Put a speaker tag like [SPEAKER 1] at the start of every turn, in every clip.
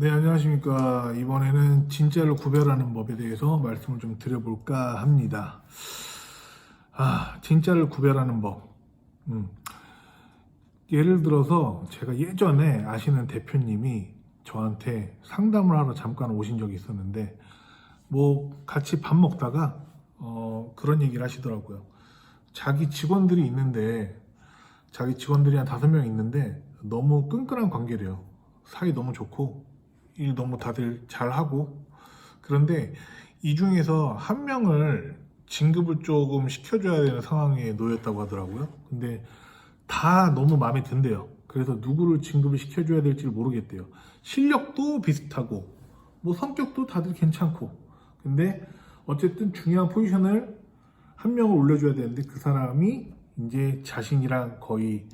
[SPEAKER 1] 네, 안녕하십니까. 이번에는 진짜를 구별하는 법에 대해서 말씀을 좀 드려볼까 합니다. 아, 진짜를 구별하는 법. 음. 예를 들어서 제가 예전에 아시는 대표님이 저한테 상담을 하러 잠깐 오신 적이 있었는데, 뭐, 같이 밥 먹다가, 어, 그런 얘기를 하시더라고요. 자기 직원들이 있는데, 자기 직원들이 한 다섯 명 있는데, 너무 끈끈한 관계래요. 사이 너무 좋고, 일 너무 다들 잘하고 그런데 이 중에서 한 명을 진급을 조금 시켜줘야 되는 상황에 놓였다고 하더라고요. 근데 다 너무 마음에 든대요. 그래서 누구를 진급을 시켜줘야 될지 모르겠대요. 실력도 비슷하고 뭐 성격도 다들 괜찮고 근데 어쨌든 중요한 포지션을 한 명을 올려줘야 되는데 그 사람이 이제 자신이랑 거의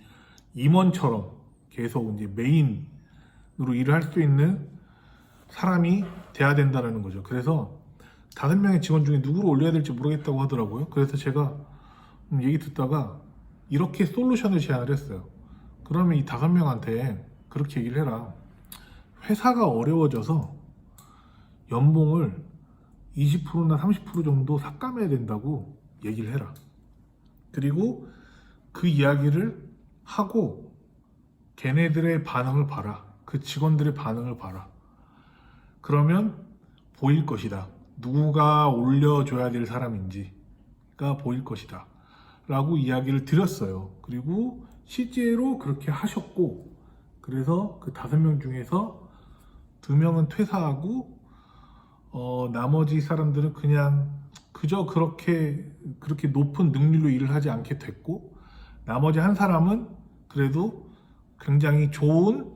[SPEAKER 1] 임원처럼 계속 이제 메인으로 일을 할 수 있는 사람이 돼야 된다는 거죠. 그래서 다섯 명의 직원 중에 누구를 올려야 될지 모르겠다고 하더라고요. 그래서 제가 음, 얘기 듣다가 이렇게 솔루션을 제안을 했어요. 그러면 이 다섯 명한테 그렇게 얘기를 해라. 회사가 어려워져서 연봉을 20%나 30% 정도 삭감해야 된다고 얘기를 해라. 그리고 그 이야기를 하고 걔네들의 반응을 봐라. 그 직원들의 반응을 봐라. 그러면 보일 것이다. 누가 올려줘야 될 사람인지가 보일 것이다. 라고 이야기를 드렸어요. 그리고 실제로 그렇게 하셨고, 그래서 그 다섯 명 중에서 두 명은 퇴사하고, 어, 나머지 사람들은 그냥 그저 그렇게, 그렇게 높은 능률로 일을 하지 않게 됐고, 나머지 한 사람은 그래도 굉장히 좋은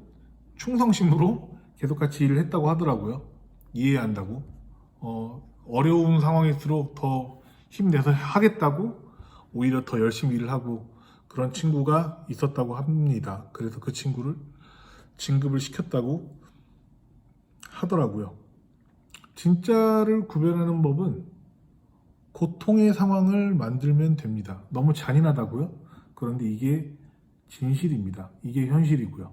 [SPEAKER 1] 충성심으로 계속 같이 일을 했다고 하더라고요. 이해한다고. 어, 어려운 상황일수록 더 힘내서 하겠다고 오히려 더 열심히 일을 하고 그런 친구가 있었다고 합니다. 그래서 그 친구를 진급을 시켰다고 하더라고요. 진짜를 구별하는 법은 고통의 상황을 만들면 됩니다. 너무 잔인하다고요? 그런데 이게 진실입니다. 이게 현실이고요.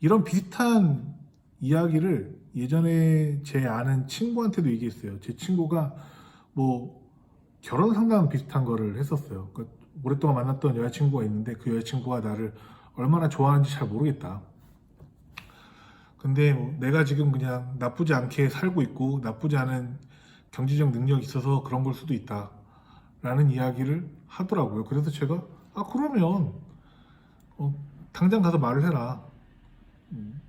[SPEAKER 1] 이런 비슷한 이야기를 예전에 제 아는 친구한테도 얘기했어요. 제 친구가 뭐 결혼 상담 비슷한 거를 했었어요. 그러니까 오랫동안 만났던 여자친구가 있는데 그 여자친구가 나를 얼마나 좋아하는지 잘 모르겠다. 근데 뭐 내가 지금 그냥 나쁘지 않게 살고 있고 나쁘지 않은 경제적 능력이 있어서 그런 걸 수도 있다. 라는 이야기를 하더라고요. 그래서 제가 아 그러면 어, 당장 가서 말을 해라.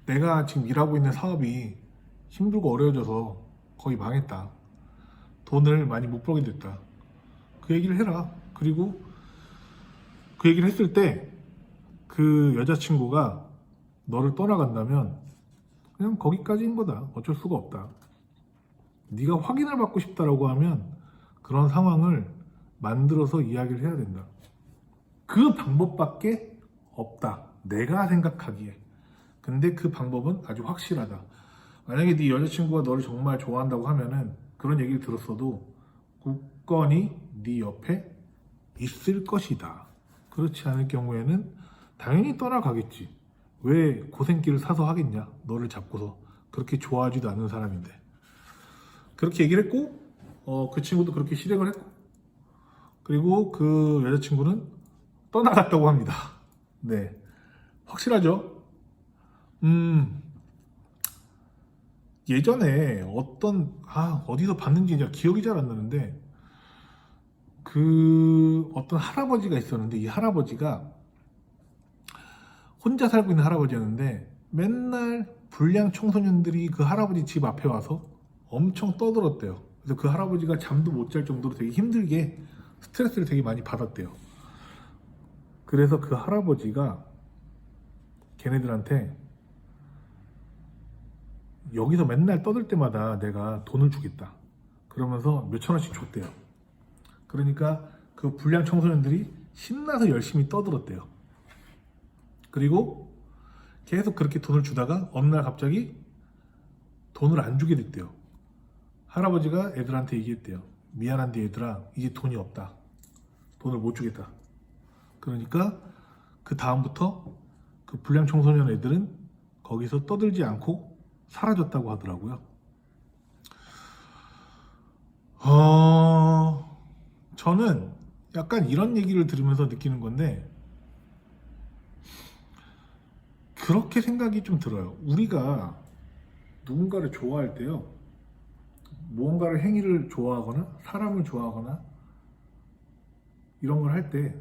[SPEAKER 1] 내가 지금 일하고 있는 사업이 힘들고 어려워져서 거의 망했다. 돈을 많이 못 벌게 됐다. 그 얘기를 해라. 그리고 그 얘기를 했을 때 그 여자친구가 너를 떠나간다면 그냥 거기까지인 거다. 어쩔 수가 없다. 네가 확인을 받고 싶다라고 하면 그런 상황을 만들어서 이야기를 해야 된다. 그 방법밖에 없다. 내가 생각하기에. 근데 그 방법은 아주 확실하다. 만약에 네 여자친구가 너를 정말 좋아한다고 하면은 그런 얘기를 들었어도 굳건히 네 옆에 있을 것이다. 그렇지 않을 경우에는 당연히 떠나가겠지. 왜 고생길을 사서 하겠냐? 너를 잡고서 그렇게 좋아하지도 않는 사람인데. 그렇게 얘기를 했고, 어, 그 친구도 그렇게 실행을 했고, 그리고 그 여자친구는 떠나갔다고 합니다. 네. 확실하죠? 음, 예전에 어떤, 아, 어디서 봤는지 기억이 잘 안 나는데, 그 어떤 할아버지가 있었는데, 이 할아버지가 혼자 살고 있는 할아버지였는데, 맨날 불량 청소년들이 그 할아버지 집 앞에 와서 엄청 떠들었대요. 그래서 그 할아버지가 잠도 못 잘 정도로 되게 힘들게 스트레스를 되게 많이 받았대요. 그래서 그 할아버지가 걔네들한테 여기서 맨날 떠들 때마다 내가 돈을 주겠다. 그러면서 몇천 원씩 줬대요. 그러니까 그 불량 청소년들이 신나서 열심히 떠들었대요. 그리고 계속 그렇게 돈을 주다가 어느 날 갑자기 돈을 안 주게 됐대요. 할아버지가 애들한테 얘기했대요. 미안한데 얘들아, 이제 돈이 없다. 돈을 못 주겠다. 그러니까 그 다음부터 그 불량 청소년 애들은 거기서 떠들지 않고 사라졌다고 하더라고요. 어, 저는 약간 이런 얘기를 들으면서 느끼는 건데, 그렇게 생각이 좀 들어요. 우리가 누군가를 좋아할 때요, 무언가를 행위를 좋아하거나, 사람을 좋아하거나, 이런 걸 할 때,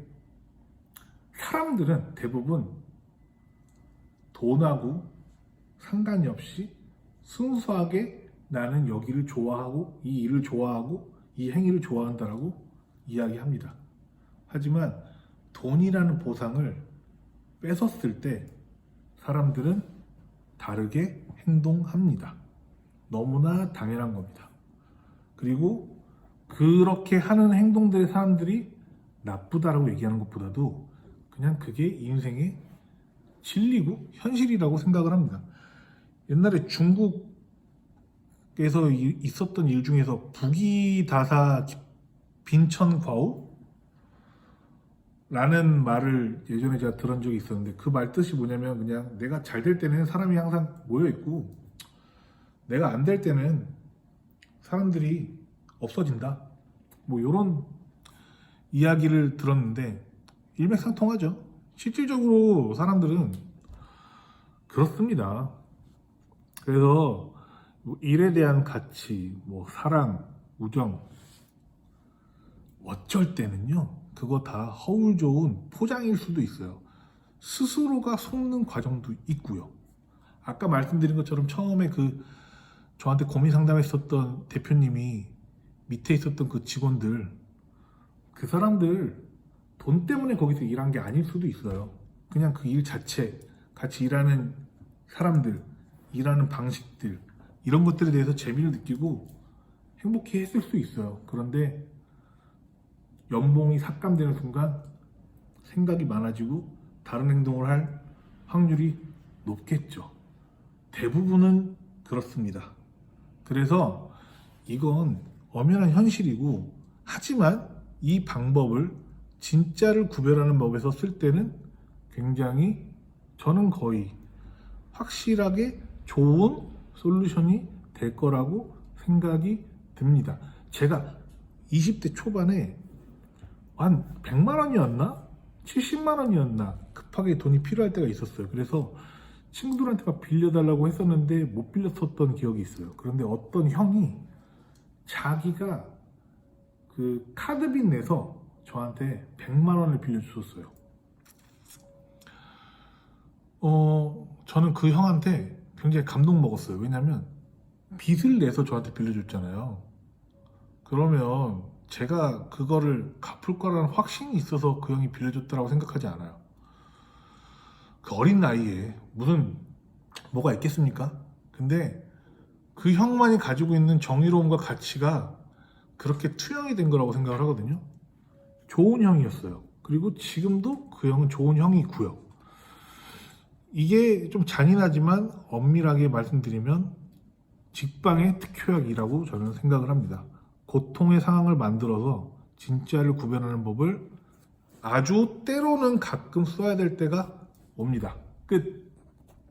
[SPEAKER 1] 사람들은 대부분 돈하고 상관이 없이 순수하게 나는 여기를 좋아하고 이 일을 좋아하고 이 행위를 좋아한다라고 이야기합니다. 하지만 돈이라는 보상을 뺏었을 때 사람들은 다르게 행동합니다. 너무나 당연한 겁니다. 그리고 그렇게 하는 행동들의 사람들이 나쁘다라고 얘기하는 것보다도 그냥 그게 인생의 진리고 현실이라고 생각을 합니다. 옛날에 중국에서 이- 있었던 일 중에서 부기다사 빈천과우 라는 말을 예전에 제가 들은 적이 있었는데 그 말 뜻이 뭐냐면 그냥 내가 잘 될 때는 사람이 항상 모여 있고 내가 안 될 때는 사람들이 없어진다. 뭐 이런 이야기를 들었는데 일맥상통하죠. 실질적으로 사람들은 그렇습니다. 그래서 뭐 일에 대한 가치, 뭐 사랑, 우정 어쩔 때는요. 그거 다 허울 좋은 포장일 수도 있어요. 스스로가 속는 과정도 있고요. 아까 말씀드린 것처럼 처음에 그 저한테 고민 상담했었던 대표님이 밑에 있었던 그 직원들 그 사람들 돈 때문에 거기서 일한 게 아닐 수도 있어요. 그냥 그 일 자체, 같이 일하는 사람들, 일하는 방식들, 이런 것들에 대해서 재미를 느끼고 행복해 했을 수 있어요. 그런데 연봉이 삭감되는 순간 생각이 많아지고 다른 행동을 할 확률이 높겠죠. 대부분은 그렇습니다. 그래서 이건 엄연한 현실이고 하지만 이 방법을 진짜를 구별하는 법에서 쓸 때는 굉장히 저는 거의 확실하게 좋은 솔루션이 될 거라고 생각이 듭니다. 제가 20대 초반에 한 100만 원이었나? 70만 원이었나? 급하게 돈이 필요할 때가 있었어요. 그래서 친구들한테 막 빌려달라고 했었는데 못 빌렸었던 기억이 있어요. 그런데 어떤 형이 자기가 그 카드빚 내서 저한테 100만 원을 빌려주셨어요. 어, 저는 그 형한테 굉장히 감동 먹었어요. 왜냐면 빚을 내서 저한테 빌려줬잖아요. 그러면 제가 그거를 갚을 거라는 확신이 있어서 그 형이 빌려줬다라고 생각하지 않아요. 그 어린 나이에 무슨 뭐가 있겠습니까? 근데 그 형만이 가지고 있는 정의로움과 가치가 그렇게 투영이 된 거라고 생각을 하거든요. 좋은 형이었어요. 그리고 지금도 그 형은 좋은 형이고요. 이게 좀 잔인하지만 엄밀하게 말씀드리면 직방의 특효약이라고 저는 생각을 합니다. 고통의 상황을 만들어서 진짜를 구별하는 법을 아주 때로는 가끔 써야 될 때가 옵니다. 끝.